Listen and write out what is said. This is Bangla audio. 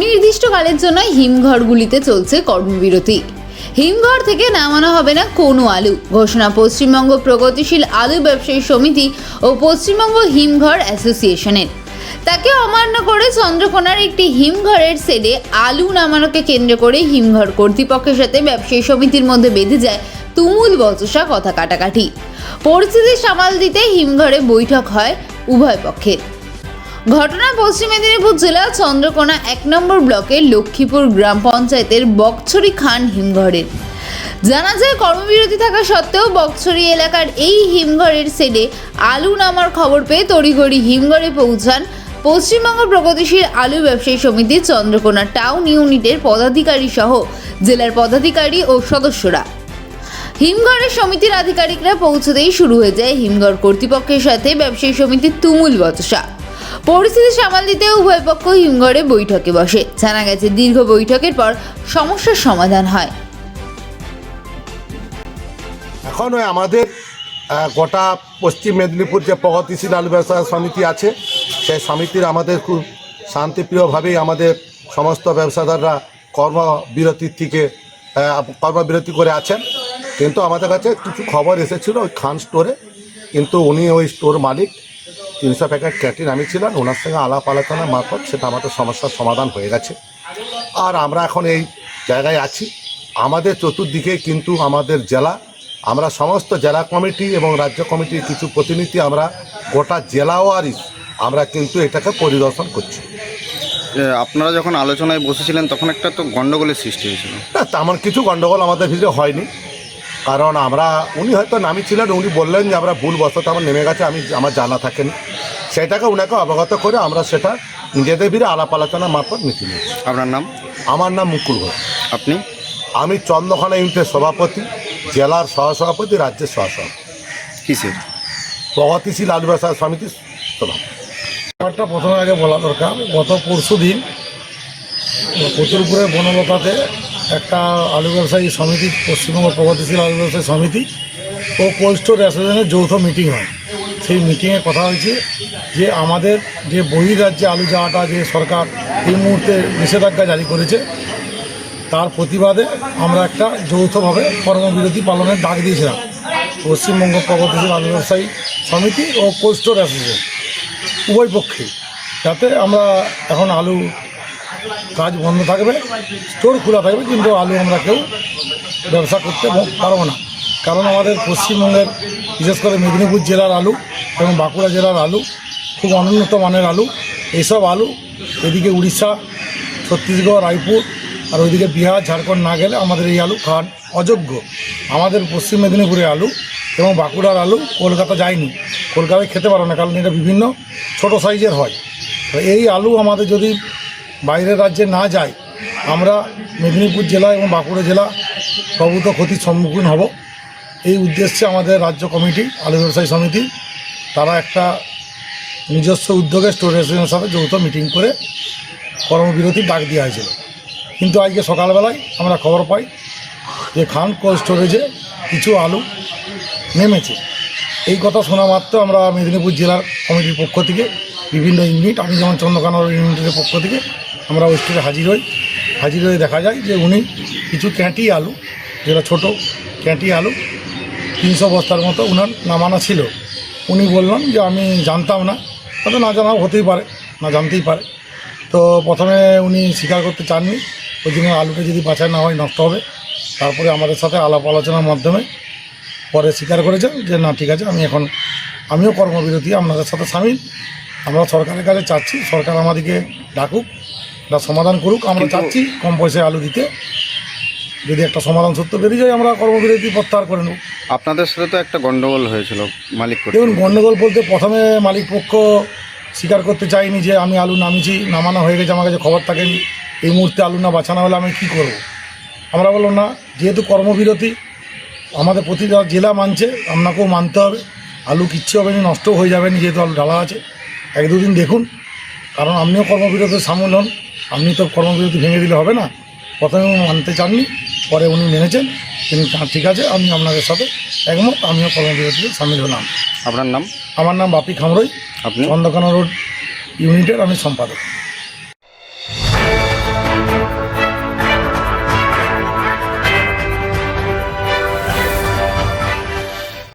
অনির্দিষ্টকালের জন্য হিমঘরগুলিতে চলছে কর্মবিরতি। হিমঘর থেকে নামানো হবে না কোনো আলু। ঘোষণা পশ্চিমবঙ্গ প্রগতিশীল আলু ব্যবসায়ী সমিতি ও পশ্চিমবঙ্গ হিমঘর অ্যাসোসিয়েশনের। তাকে অমান্য করে চন্দ্রকোনার একটি হিমঘরের সেডে আলু নামানোকে কেন্দ্র করে হিমঘর কর্তৃপক্ষের সাথে ব্যবসায়ী সমিতির মধ্যে বেঁধে যায় তুমুল বচসা কথা কাটাকাটি। পরিস্থিতি সামাল দিতে হিমঘরে বৈঠক হয় উভয় পক্ষের। ঘটনা পশ্চিম মেদিনীপুর জেলা চন্দ্রকোনা এক নম্বর ব্লকের লক্ষ্মীপুর গ্রাম পঞ্চায়েতের বকছড়ি খান হিমঘরের জানা যায়, কর্মবিরতি থাকা সত্ত্বেও বকছড়ি এলাকার এই হিমঘরের সেডে আলু নামার খবর পেয়ে তড়িঘড়ি হিমঘরে পৌঁছান পশ্চিমবঙ্গ প্রগতিশীল আলু ব্যবসায়ী সমিতি চন্দ্রকোনা টাউন ইউনিটের পদাধিকারী সহ জেলার পদাধিকারী ও সদস্যরা। হিমঘরের সমিতির আধিকারিকরা পৌঁছতেই শুরু হয়ে যায় হিমঘর কর্তৃপক্ষের সাথে ব্যবসায়ী সমিতির তুমুল বচসা। পরিস্থিতি সামাল দিতে উভয় পক্ষ হিমঘরে বৈঠকে বসে। জানা গেছে, দীর্ঘ বৈঠকের পর সমস্যার সমাধান হয়। এখন ওই আমাদের গোটা পশ্চিম মেদিনীপুর যে প্রগতিশীল আলু ব্যবসায় সমিতি আছে, সেই সমিতির আমাদের খুব শান্তিপ্রিয়ভাবেই আমাদের সমস্ত ব্যবসাদাররা কর্মবিরতির থেকে কর্মবিরতি করে আছেন। কিন্তু আমাদের কাছে কিছু খবর এসেছিল ওই খান স্টোরে, কিন্তু উনি ওই স্টোর মালিক। তিনশো প্যাকেট ক্যান্টিন আমি ছিলেন ওনার সঙ্গে আলাপ আলোচনা মারফত সেটা আমাদের সমস্যার সমাধান হয়ে গেছে। আর আমরা এখন এই জায়গায় আছি। আমাদের চতুর্দিকে কিন্তু আমাদের জেলা আমরা সমস্ত জেলা কমিটি এবং রাজ্য কমিটির কিছু প্রতিনিধি আমরা গোটা জেলা ওয়ারিস আমরা কিন্তু এটাকে পরিদর্শন করছি। আপনারা যখন আলোচনায় বসেছিলেন তখন একটা তো গণ্ডগোলের সৃষ্টি হয়েছিল। না তেমন কিছু গণ্ডগোল আমাদের ভিতরে হয়নি। কারণ আমরা উনি হয়তো নামি ছিলেন উনি বললেন যে আমরা ভুল বসত আমার নেমে গেছে আমি আমার জানা থাকেনি। সেটাকে ওনাকে অবগত করে আমরা সেটা নিজেদের ভিড়ে আলাপ আলোচনা মারফত মিটিয়ে নিয়েছি। আপনার নাম? আমার নাম মুকুল ঘোষ। আপনি? আমি চন্দ্রখানা ইউনিটের সভাপতি জেলার সহসভাপতি রাজ্যের সহসভাপতি। কিসের? প্রগতিশীল আলু ব্যবসায় সমিতির সভাপতি। ব্যাপারটা প্রথমে আগে বলা দরকার গত পরশু দিন কচুরপুরের বনলতাতে একটা আলু ব্যবসায়ী সমিতি পশ্চিমবঙ্গ প্রগতিশীল আলু ব্যবসায়ী সমিতি ও কোল্ড স্টোর অ্যাসোসিয়েশনের যৌথ মিটিং হয়। সেই মিটিংয়ে কথা হয়েছে যে আমাদের যে বহিরাজ্যে আলু যাওয়াটা যে সরকার এই মুহূর্তে নিষেধাজ্ঞা জারি করেছে, তার প্রতিবাদে আমরা একটা যৌথভাবে কর্মবিরতি পালনের ডাক দিয়েছিলাম। পশ্চিমবঙ্গ প্রগতিশীল আলু ব্যবসায়ী সমিতি ও কোল্ড স্টোর অ্যাসোসিয়েশন, উভয় পক্ষে যাতে আমরা এখন আলু কাজ বন্ধ থাকবে, স্টোর খোলা থাকবে, কিন্তু আলু আমরা কেউ ব্যবসা করতে পারব না। কারণ আমাদের পশ্চিমবঙ্গের, বিশেষ করে মেদিনীপুর জেলার আলু এবং বাঁকুড়া জেলার আলু, খুব অনুন্নত মানের আলু। এইসব আলু এদিকে উড়িষ্যা, ছত্তিশগড়, রায়পুর আর ওইদিকে বিহার, ঝাড়খণ্ড না গেলে আমাদের এই আলু খাওয়ার অযোগ্য। আমাদের পশ্চিম মেদিনীপুরের আলু এবং বাঁকুড়ার আলু কলকাতা যায়নি। কলকাতায় খেতে পারো না কারণ এটা বিভিন্ন ছোট সাইজের হয়। এই আলু আমাদের যদি বাইরের রাজ্যে না যায়, আমরা মেদিনীপুর জেলা এবং বাঁকুড়া জেলা প্রভূত ক্ষতির সম্মুখীন হব। এই উদ্দেশ্যে আমাদের রাজ্য কমিটি, আলু ব্যবসায়ী সমিতি, তারা একটা নিজস্ব উদ্যোগে স্টোর অ্যাসোসিয়েশনের সাথে যৌথ মিটিং করে কর্মবিরতির ডাক দেওয়া হয়েছিল। কিন্তু আজকে সকালবেলায় আমরা খবর পাই যে খান কোল্ড স্টোরেজে কিছু আলু নেমেছে। এই কথা শোনা মাত্র আমরা মেদিনীপুর জেলার কমিটির পক্ষ থেকে, বিভিন্ন ইউনিট, আমি যেমন চন্দ্রকানর ইউনিটের পক্ষ থেকে আমরা ওই স্টোরে হাজির হই। হাজির হয়ে দেখা যায় যে উনি কিছু ক্যাঁটি আলু, যেটা ছোট ক্যাঁটি আলু তিনশো বস্তার মতো উনার নামানো ছিল। উনি বললেন যে আমি জানতাম না। হয়তো না জানাও হতেই পারে না জানতেই পারে। তো প্রথমে উনি স্বীকার করতে চাননি। ওই জন্য আলুটা যদি বাছাই না হয় নষ্ট হবে। তারপরে আমাদের সাথে আলাপ আলোচনার মাধ্যমে পরে স্বীকার করেছেন যে না ঠিক আছে আমি এখন আমিও কর্মবিরতি আপনাদের সাথে সামিল। আমরা সরকারের কাছে চাচ্ছি সরকার আমাদেরকে ডাকুক সমাধান করুক। আমরা চাচ্ছি কম পয়সায় আলু দিতে। যদি একটা সমাধান সত্য বেরিয়ে যায় আমরা কর্মবিরতি প্রত্যাহার করে নেব। আপনাদের সাথে তো একটা গন্ডগোল হয়েছিল মালিক দেখুন গণ্ডগোল বলতে প্রথমে মালিক পক্ষ স্বীকার করতে চাইনি যে আমি আলু নামিয়েছি নামানো হয়ে গেছে আমার কাছে খবর থাকেনি। এই মুহূর্তে আলু না বাঁচানো হলে আমি কী করব। আমরা বললাম না যেহেতু কর্মবিরতি আমাদের প্রতিটা জেলা মানছে আপনাকেও মানতে হবে। আলু কিচ্ছু হবে না নষ্ট হয়ে যাবে না যেহেতু আলু ঢালা আছে। এক দুদিন দেখুন কারণ আপনিও কর্মবিরতি সামিল হন। আপনি তো কর্মবিরতি ভেঙে দিলে হবে না। প্রথমে মানতে চাননি পরে উনি মেনেছেন। তিনি ঠিক আছে আমি আপনাদের সাথে একমত আমিও কর্মবিরতিতে সামিল হলাম। আপনার নাম? আমার নাম বাপি খামরই আপনি? চন্দ্রকানা রোড ইউনিটের আমি সম্পাদক।